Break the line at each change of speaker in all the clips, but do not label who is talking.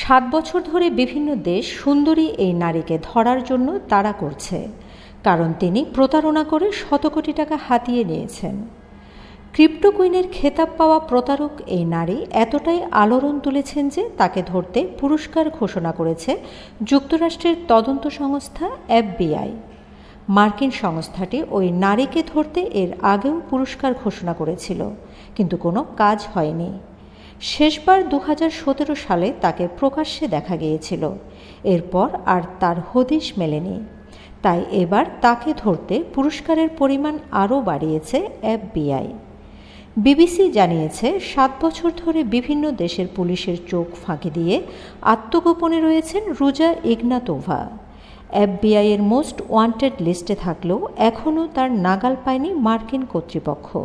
সাত বছর ধরে বিভিন্ন দেশ সুন্দরী এই নারীকে ধরার জন্য তাড়া করছে, কারণ তিনি প্রতারণা করে শত কোটি টাকা হাতিয়ে নিয়েছেন। ক্রিপ্টো কুইনের খেতাব পাওয়া প্রতারক এই নারী এতটাই আলোড়ন তুলেছেন যে তাকে ধরতে পুরস্কার ঘোষণা করেছে যুক্তরাষ্ট্রের তদন্ত সংস্থা এফবিআই। মার্কিন সংস্থাটি ওই নারীকে ধরতে এর আগেও পুরস্কার ঘোষণা করেছিল, কিন্তু কোনো কাজ হয়নি। শেষবার দু হাজার সতেরো সালে তাকে প্রকাশ্যে দেখা গিয়েছিল। এরপর আর তার হদিশ মেলেনি। তাই এবার তাকে ধরতে পুরস্কারের পরিমাণ আরও বাড়িয়েছে এফবিআই। বিবিসি জানিয়েছে, সাত বছর ধরে বিভিন্ন দেশের পুলিশের চোখ ফাঁকি দিয়ে আত্মগোপনে রয়েছেন রুজা ইগনাতোভা। এফবিআইয়ের মোস্ট ওয়ান্টেড লিস্টে থাকলেও এখনও তার নাগাল পায়নি মার্কিন কর্তৃপক্ষ।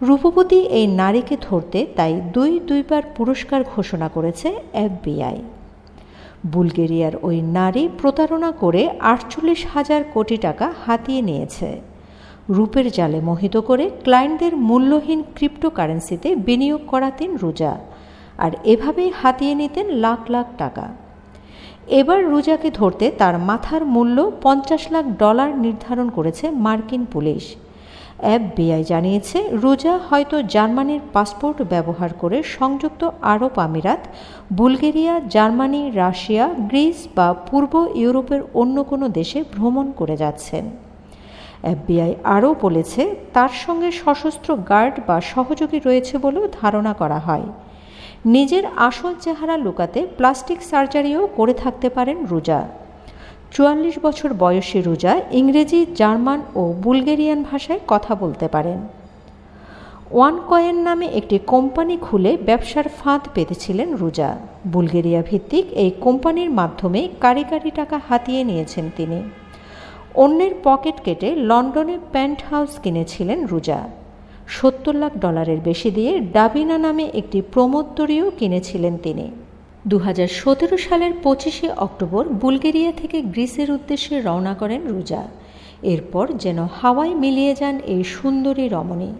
রূপবতী এই নারীকে ধরতে তাই দুই দুইবার পুরস্কার ঘোষণা করেছে এফবিআই। বুলগেরিয়ার ওই নারী প্রতারণা করে আটচল্লিশ হাজার কোটি টাকা হাতিয়ে নিয়েছে। রূপের জালে মোহিত করে ক্লায়েন্টদের মূল্যহীন ক্রিপ্টোকারেন্সিতে বিনিয়োগ করাতেন রুজা, আর এভাবেই হাতিয়ে নিতেন লাখ লাখ টাকা। এবার রুজাকে ধরতে তার মাথার মূল্য পঞ্চাশ লাখ ডলার নির্ধারণ করেছে মার্কিন পুলিশ। এফবিআই জানিয়েছে, রোজা হয়তো জার্মানির পাসপোর্ট ব্যবহার করে সংযুক্ত আরব আমিরাত, বুলগেরিয়া, জার্মানি, রাশিয়া, গ্রিস বা পূর্ব ইউরোপের অন্য কোনো দেশে ভ্রমণ করে যাচ্ছেন। এফবিআই আরও বলেছে, তার সঙ্গে সশস্ত্র গার্ড বা সহযোগী রয়েছে বলেও ধারণা করা হয়। নিজের আসল চেহারা লুকাতে প্লাস্টিক সার্জারিও করে থাকতে পারেন রোজা। চুয়াল্লিশ বছর বয়সী রুজা ইংরেজি, জার্মান ও বুলগেরিয়ান ভাষায় কথা বলতে পারেন। ওয়ান কয়েন নামে একটি কোম্পানি খুলে ব্যবসার ফাঁদ পেতেছিলেন রুজা। বুলগেরিয়া ভিত্তিক এই কোম্পানির মাধ্যমে কারি কারি টাকা হাতিয়ে নিয়েছেন তিনি। অন্যের পকেট কেটে লন্ডনে প্যান্ট হাউস কিনেছিলেন রুজা। সত্তর লাখ ডলারের বেশি দিয়ে ডাবিনা নামে একটি প্রমোত্তরীও কিনেছিলেন তিনি। দু হাজার সতেরো সালের পঁচিশে অক্টোবর বুলগেরিয়া থেকে গ্রিসের উদ্দেশ্যে রওনা করেন রুজা। এরপর যেন হাওয়ায় মিলিয়ে যান এই সুন্দরী রমণী।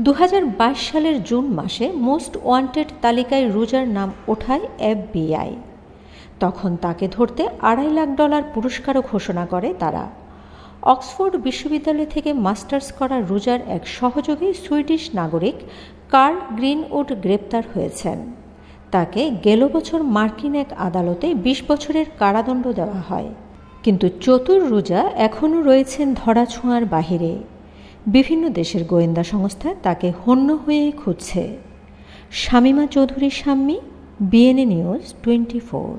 দু হাজার বাইশ সালের জুন মাসে মোস্ট ওয়ান্টেড তালিকায় রুজার নাম ওঠায় এফবিআই। তখন তাকে ধরতে আড়াই লাখ ডলার পুরস্কারও ঘোষণা করে তারা। অক্সফোর্ড বিশ্ববিদ্যালয় থেকে মাস্টার্স করা রুজার এক সহযোগী সুইডিশ নাগরিক কার্ল গ্রিনউড গ্রেপ্তার হয়েছেন। তাকে গেল বছর মার্কিন এক আদালতে ২০ বছরের কারাদণ্ড দেওয়া হয়। কিন্তু চতুর রোজা এখনও রয়েছেন ধরাছোঁয়ার বাহিরে। বিভিন্ন দেশের গোয়েন্দা সংস্থা তাকে হন্য হয়েই খুঁজছে। Shamima Chowdhury Sammi BNA news twenty four